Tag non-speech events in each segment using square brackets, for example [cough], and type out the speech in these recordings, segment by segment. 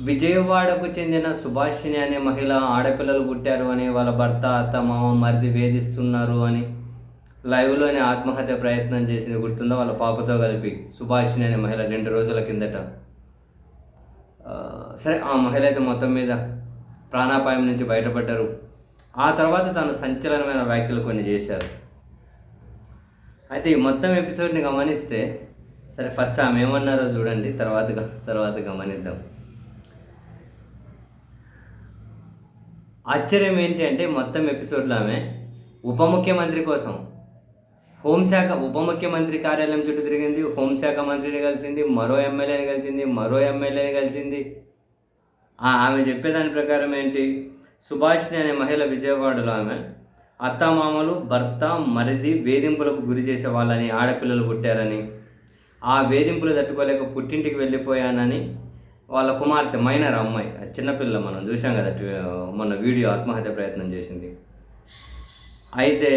విజయవాడకు చెందిన సుభాషిణి అనే మహిళ ఆడపిల్లలు పుట్టారు అని వాళ్ళ భర్త అత్త మామ మరిది వేధిస్తున్నారు అని లైవ్లోనే ఆత్మహత్య ప్రయత్నం చేసింది. గుర్తుందా? వాళ్ళ పాపతో కలిపి సుభాషిణి అనే మహిళ రెండు రోజుల కిందట. సరే ఆ మహిళ అయితే మొత్తం మీద ప్రాణాపాయం నుంచి బయటపడ్డారు. ఆ తర్వాత తను సంచలనమైన వ్యాఖ్యలు కొన్ని చేశారు. అయితే ఈ మొత్తం ఎపిసోడ్ని గమనిస్తే సరే ఫస్ట్ ఆమె ఏమన్నారో చూడండి తర్వాత తర్వాత గమనిద్దాం. ఆశ్చర్యం ఏంటి అంటే మొత్తం ఎపిసోడ్లో ఆమె ఉప ముఖ్యమంత్రి కోసం హోంశాఖ ఉప ముఖ్యమంత్రి కార్యాలయం చుట్టూ తిరిగింది హోంశాఖ మంత్రిని కలిసింది మరో ఎమ్మెల్యేని కలిసింది మరో ఎమ్మెల్యేని కలిసింది. ఆమె చెప్పేదాని ప్రకారం ఏంటి? సుభాషిణి అనే మహిళ విజయవాడలో ఆమె అత్తమామలు భర్త మరిది వేధింపులకు గురి చేసే వాళ్ళని ఆడపిల్లలు పుట్టారని ఆ వేధింపులు తట్టుకోలేక పుట్టింటికి వెళ్ళిపోయానని వాళ్ళ కుమార్తె మైనర్ అమ్మాయి చిన్నపిల్ల మనం చూసాం కదా మొన్న వీడియో ఆత్మహత్య ప్రయత్నం చేసింది. అయితే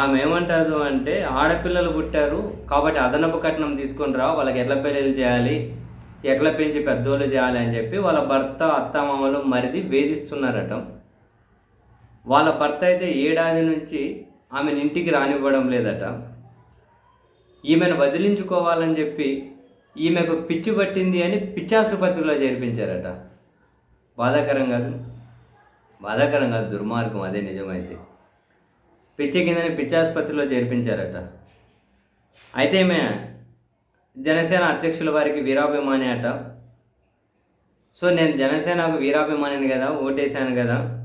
ఆమె ఏమంటారు అంటే ఆడపిల్లలు పుట్టారు కాబట్టి అదనపు కట్నం తీసుకొని రా వాళ్ళకి ఎట్లా పెళ్ళిళ్ళు చేయాలి ఎట్లా పెంచి పెద్దోళ్ళు చేయాలి అని చెప్పి వాళ్ళ భర్త అత్తమామలు మరిది వేధిస్తున్నారట. వాళ్ళ భర్త అయితే ఏడాది నుంచి ఆమెను ఇంటికి రానివ్వడం లేదట. ఈమెను వదిలించుకోవాలని చెప్పి ఈమెకు పిచ్చి పట్టింది అని పిచ్చాసుపత్రిలో చేర్పించారట. బాధాకరం కాదు. బాధాకరం కాదు దుర్మార్గం అదే నిజమైతే. పిచ్చి కిందని పిచ్చాసుపత్రిలో చేర్పించారట. అయితే ఈమె జనసేన అధ్యక్షుల వారికి వీరాభిమాని అట. సో నేను జనసేనకు వీరాభిమానిని కదా ఓటేశాను కదా.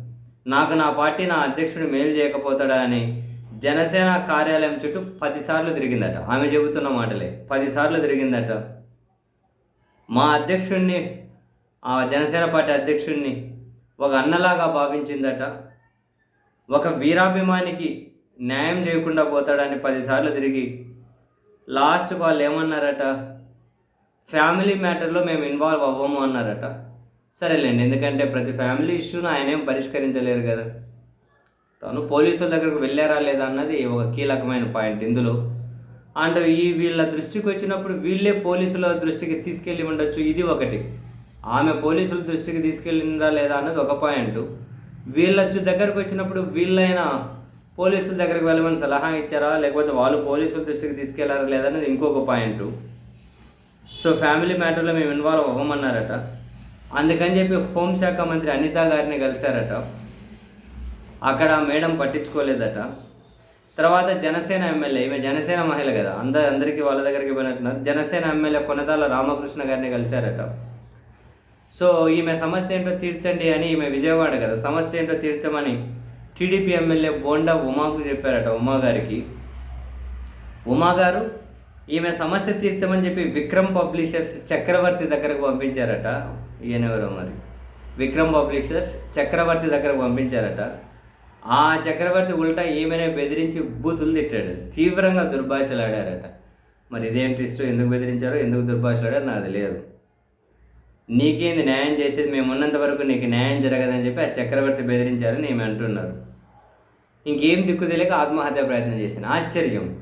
నాకు నా పార్టీ నా అధ్యక్షుడు మేలు చేయకపోతాడా అని జనసేన కార్యాలయం చుట్టూ పదిసార్లు తిరిగిందట. ఆమె చెబుతున్న మాటలే. పదిసార్లు తిరిగిందట. మా అధ్యక్షుడిని ఆ జనసేన పార్టీ అధ్యక్షుడిని ఒక అన్నలాగా భావించిందట. ఒక వీరాభిమానికి న్యాయం చేయకుండా పోతాడని పదిసార్లు తిరిగి లాస్ట్ వాళ్ళు ఏమన్నారట? ఫ్యామిలీ మ్యాటర్లో మేము ఇన్వాల్వ్ అవ్వము అన్నారట. సరేలేండి ఎందుకంటే ప్రతి ఫ్యామిలీ ఇష్యూను ఆయన ఏం పరిష్కరించలేరు కదా. తను పోలీసుల దగ్గరకు వెళ్ళారా లేదా అన్నది ఒక కీలకమైన పాయింట్ ఇందులో. అండ్ ఈ వీళ్ళ దృష్టికి వచ్చినప్పుడు వీళ్ళే పోలీసుల దృష్టికి తీసుకెళ్ళి ఉండొచ్చు ఇది ఒకటి. ఆమె పోలీసుల దృష్టికి తీసుకెళ్ళిందా లేదా అన్నది ఒక పాయింట్. వీళ్ళ దగ్గరకు వచ్చినప్పుడు వీళ్ళైనా పోలీసుల దగ్గరకు వెళ్ళమని సలహా ఇచ్చారా? లేకపోతే వాళ్ళు పోలీసుల దృష్టికి తీసుకెళ్ళారా లేదా అనేది ఇంకొక పాయింట్. సో ఫ్యామిలీ మ్యాటర్లో మేము ఇన్వాల్వ్ అవ్వమన్నారట. అందుకని చెప్పి హోంశాఖ మంత్రి అనిత గారిని కలిశారట. అక్కడ మేడం పట్టించుకోలేదట. తర్వాత జనసేన ఎమ్మెల్యే ఈమె జనసేన మహిళ కదా అందరు అందరికీ వాళ్ళ దగ్గరికి పోయినట్టున్నారు. జనసేన ఎమ్మెల్యే కొనదాల రామకృష్ణ గారిని కలిశారట. సో ఈమె సమస్య ఏంటో తీర్చండి అని ఈమె విజయవాడ కదా సమస్య ఏంటో తీర్చమని టీడీపీ ఎమ్మెల్యే బోండా ఉమాకు చెప్పారట ఉమా గారికి. ఉమా గారు ఈమె సమస్య తీర్చమని చెప్పి విక్రమ్ పబ్లిషర్స్ చక్రవర్తి దగ్గరకు పంపించారట. ఈయనెవరో మరి? విక్రమ్ పబ్లిషర్స్ చక్రవర్తి దగ్గరకు పంపించారట. ఆ చక్రవర్తి ఉల్టా ఈమెనే బెదిరించి బూతులు తిట్టాడు. తీవ్రంగా దుర్భాషలాడారట. మరి ఇదేం ట్విస్ట్ ఎందుకు బెదిరించారో ఎందుకు దుర్భాషలాడారు నాకు తెలియదు. నీకేంది న్యాయం చేసేది? మేము ఉన్నంత వరకు నీకు న్యాయం జరగదని చెప్పి ఆ చక్రవర్తి బెదిరించారని ఈమె అంటున్నారు. ఇంకేం దిక్కు తెలియక ఆత్మహత్య ప్రయత్నం చేసిన ఆశ్చర్యం.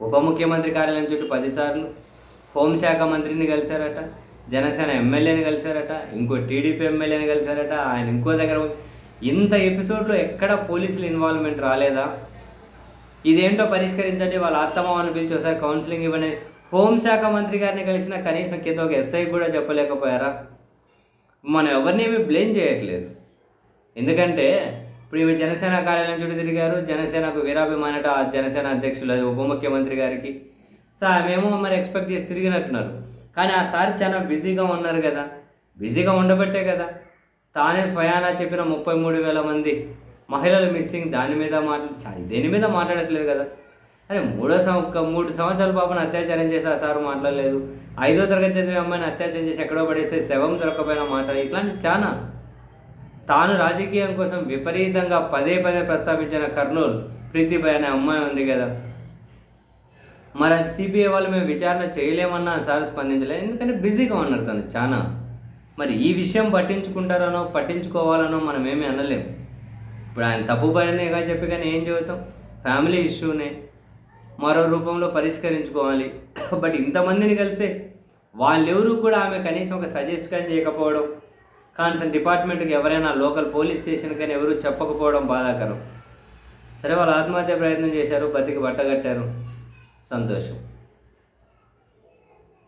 ఉప ముఖ్యమంత్రి కార్యాలయం చుట్టూ పదిసార్లు హోంశాఖ మంత్రిని కలిశారట జనసేన ఎమ్మెల్యేని కలిశారట ఇంకో టీడీపీ ఎమ్మెల్యేని కలిశారట ఆయన ఇంకో దగ్గర ఇంత ఎపిసోడ్లో ఎక్కడ పోలీసులు ఇన్వాల్వ్మెంట్ రాలేదా? ఇదేంటో పరిష్కరించండి వాళ్ళ అత్తమామని పిలిచి ఒకసారి కౌన్సిలింగ్ ఇవ్వని హోంశాఖ మంత్రి గారిని కలిసిన కనీసం కింద ఒక ఎస్ఐ కూడా చెప్పలేకపోయారా? మనం ఎవరిని ఏమీ బ్లేమ్ చేయట్లేదు. ఎందుకంటే ఇప్పుడు ఈమె జనసేన కార్యాలయం చుట్టూ తిరిగారు జనసేనకు వీరాభిమానట ఆ జనసేన అధ్యక్షులు అది ఉప ముఖ్యమంత్రి గారికి. సో ఆమెమో మరి ఎక్స్పెక్ట్ చేసి తిరిగినట్టున్నారు. కానీ ఆ సార్ చాలా బిజీగా ఉన్నారు కదా. బిజీగా ఉండబట్టే కదా. తానే స్వయానా చెప్పిన ముప్పై మూడు వేల మంది మహిళలు మిస్సింగ్ దాని మీద మాట్లా దేని మీద మాట్లాడట్లేదు కదా. అరే మూడో సంవ మూడు సంవత్సరాల పాపను అత్యాచారం చేసి ఆ మాట్లాడలేదు. ఐదో తరగతి చదివే అమ్మాయిని అత్యాచారం చేసి ఎక్కడో పడేస్తే శవం దొరకపోయినా మాట్లాడి ఇట్లాంటి చాలా తాను రాజకీయం కోసం విపరీతంగా పదే పదే ప్రస్తావించిన కర్నూలు ప్రీతిభాయ్ అనే అమ్మాయి ఉంది కదా. మరి అది సిబిఐ వాళ్ళు మేము విచారణ చేయలేమన్నా సార్ స్పందించలేదు. ఎందుకంటే బిజీగా ఉన్నారు తను చాలా మరి ఈ విషయం పట్టించుకుంటారనో పట్టించుకోవాలనో మనం ఏమీ అనలేము ఇప్పుడు ఆయన తప్పు పడినేగా చెప్పి కానీ ఏం చెబుతాం? ఫ్యామిలీ ఇష్యూనే. మరో రూపంలో పరిష్కరించుకోవాలి. [coughs] బట్ ఇంతమందిని కలిసే వాళ్ళెవరూ కూడా ఆమె కనీసం ఒక సజెస్ట్ కానీ చేయకపోవడం కాన్సన్ డిపార్ట్మెంట్కి ఎవరైనా లోకల్ పోలీస్ స్టేషన్ కానీ ఎవరూ చెప్పకపోవడం బాధాకరం. సరే వాళ్ళు ఆత్మహత్య ప్రయత్నం చేశారు బతికి బట్టగట్టారు. సంతోషం.